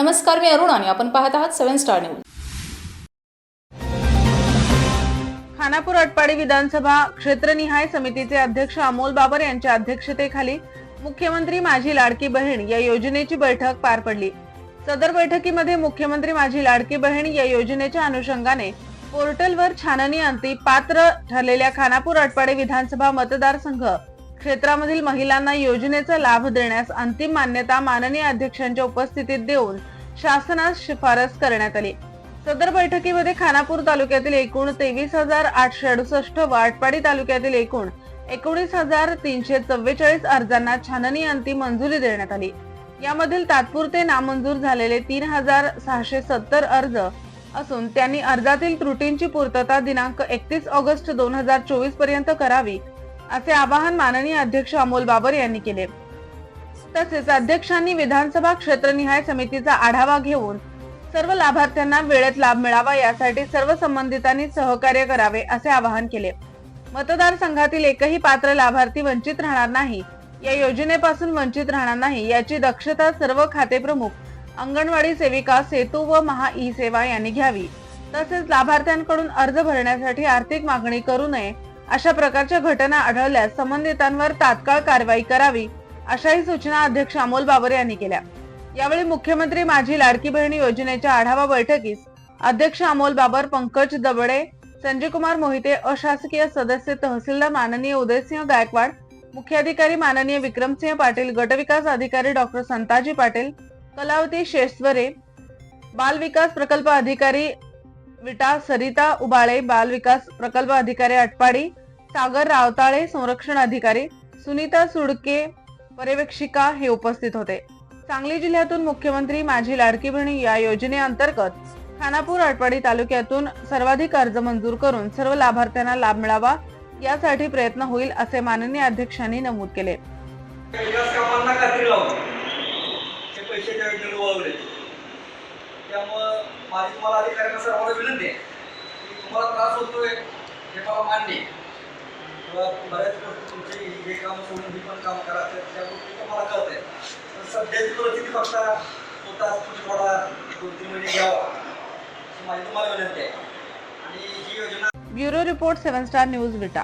नमस्कार मी अरुण आणि आपण पाहत आहात seven star news. Khanapur Atpadi विधानसभा क्षेत्रनिहाय समितीचे अध्यक्ष अमोल बाबर यांच्या अध्यक्षतेखाली मुख्यमंत्री माझी लाडकी बहीण या योजनेची बैठक पार पडली. सदर बैठकीमध्ये मुख्यमंत्री माझी लाडकी बहीण या योजनेच्या अनुषंगाने पोर्टलवर छाननी अंती पात्र ठरलेल्या खानापूर अटपाडी विधानसभा मतदारसंघ क्षेत्रामधील महिलांना योजनेचा लाभ देण्यास अंतिम मान्यता माननीय अध्यक्षांच्या उपस्थितीत देऊन शासनास शिफारस करण्यात आली. सदर बैठकीमध्ये खानापूर तालुक्यातील एकूण तेवीस हजार आठशे अडुसष्ट वाटपाडी तालुक्यातील एकूण एकोणीस हजार तीनशे चव्वेचाळीस अर्जांना छाननी अंती मंजुरी देण्यात आली. यामधील तात्पुरते नामंजूर झालेले तीन हजार सहाशे सत्तर अर्ज असून त्यांनी अर्जातील त्रुटींची पूर्तता दिनांक एकतीस ऑगस्ट दोन हजार चोवीसपर्यंत करावी असे आवाहन माननीय अध्यक्ष अमोल बाबर यांनी केले. तसेच अध्यक्षांनी विधानसभा क्षेत्रनिहाय समितीचा आढावा घेऊन सर्व लाभार्थ्यांना वेळेत लाभ मिळावा यासाठी सर्व संबंधितांनी सहकार्य करावे असे आवाहन केले. मतदारसंघातील एकही पात्र लाभार्थी वंचित राहणार नाही या योजनेपासून वंचित राहणार नाही याची दक्षता सर्व खाते प्रमुख अंगणवाडी सेविका सेतू व महा ई सेवा यांनी घ्यावी. तसेच लाभार्थ्यांकडून अर्ज भरण्यासाठी आर्थिक मागणी करू नये अशा प्रकारच्या घटना आढळल्यास संबंधितांवर तात्काळ कारवाई करावी अशाही सूचना अध्यक्ष अमोल बाबर यांनी केल्या. यावेळी मुख्यमंत्री माझी लाडकी बहीण योजनेच्या आढावा बैठकीस अध्यक्ष अमोल बाबर पंकज दबडे संजय कुमार मोहिते अशासकीय सदस्य तहसीलदार माननीय उदयसिंह गायकवाड मुख्याधिकारी माननीय विक्रमसिंह पाटील गटविकास अधिकारी डॉक्टर संताजी पाटील कलावती शेस्वरे बाल विकास प्रकल्प अधिकारी विटा सरिता उबाळे बाल विकास प्रकल्प अधिकारी अटपाडी सागर रावताळे संरक्षण अधिकारी सुनीता सुडके पर्यवेक्षिका हे उपस्थित होते. सांगली जिल्ह्यातून मुख्यमंत्री माझी लाडकी बहिणी या योजनेअंतर्गत खानापूर आटवाडी तालुक्यातून सर्वाधिक अर्ज मंजूर करून सर्व लाभार्थ्यांना लाभ मिळावा यासाठी प्रयत्न होईल असे माननीय अध्यक्षांनी नमूद केले. त्यामुळं माझी तुम्हाला अधिकाऱ्यांना सर्वांना विनंती आहे की तुम्हाला त्रास होतोय हे मला मान्य किंवा बऱ्याच गोष्टी तुमची हे काम सोडून ही पण काम करा त्या गोष्टी तर मला कळत आहे तर सध्याची परिस्थिती फक्त स्वतः तुम्ही थोडा दोन तीन महिने घ्यावा. माझी तुम्हाला विनंती आहे. आणि ही योजना bureau report seven star news Vita.